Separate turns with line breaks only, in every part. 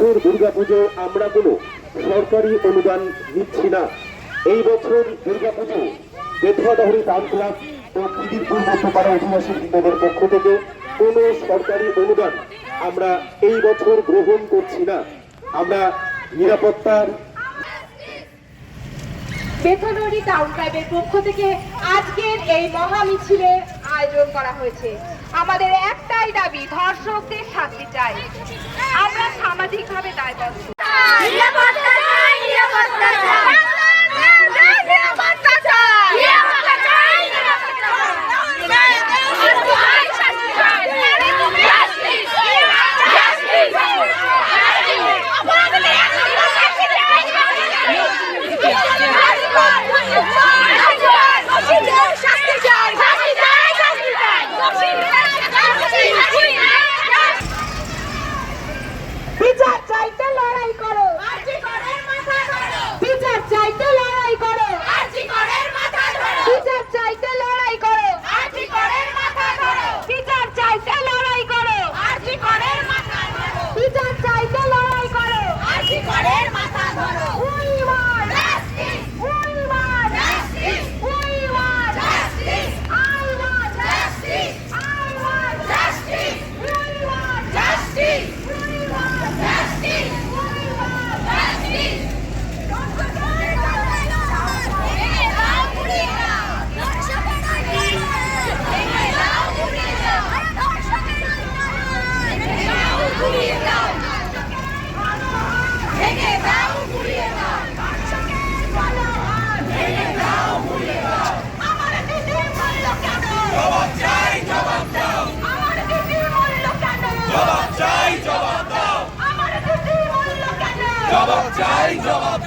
বছর দুর্গাপুজো আমরা কোনো সরকারি অনুদান নিচ্ছি না। এই বছর দুর্গাপুজো বেথুয়াডাহরি টাউন ক্লাব ও খিদিরপুর মধ্যপাড়া অধিবাসী বৃন্দদের পক্ষ থেকে কোনো সরকারি অনুদান আমরা এই বছর গ্রহণ করছি না। আমরা নিরাপত্তার
বেথনরি টাউন ক্লাবের পক্ষ থেকে আজকের এই মহা মিছিলের আয়োজন করা হয়েছে। আমাদের একটাই দাবি ধর্ষকদের শাস্তি চাই। আমরা সামাজিকভাবে দায়বদ্ধ।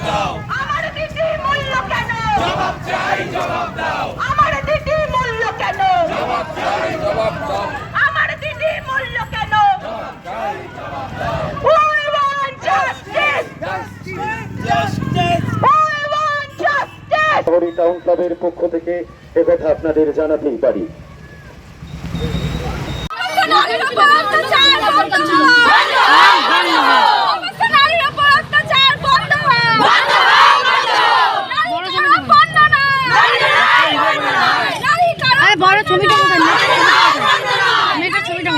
দাও। আমার দিদি মূল্য কেন? জবাব চাই জবাব দাও। আমার দিদি মূল্য কেন? জবাব চাই জবাব দাও। আমার দিদি মূল্য কেন? জবাব চাই জবাব দাও। We want justice! We want justice!
শহরী টাউন ক্লাবের পক্ষ থেকে একথা আপনাদের জানাতেই পারি।
চাই বড় ছবিটা মেয়েটার ছবিটা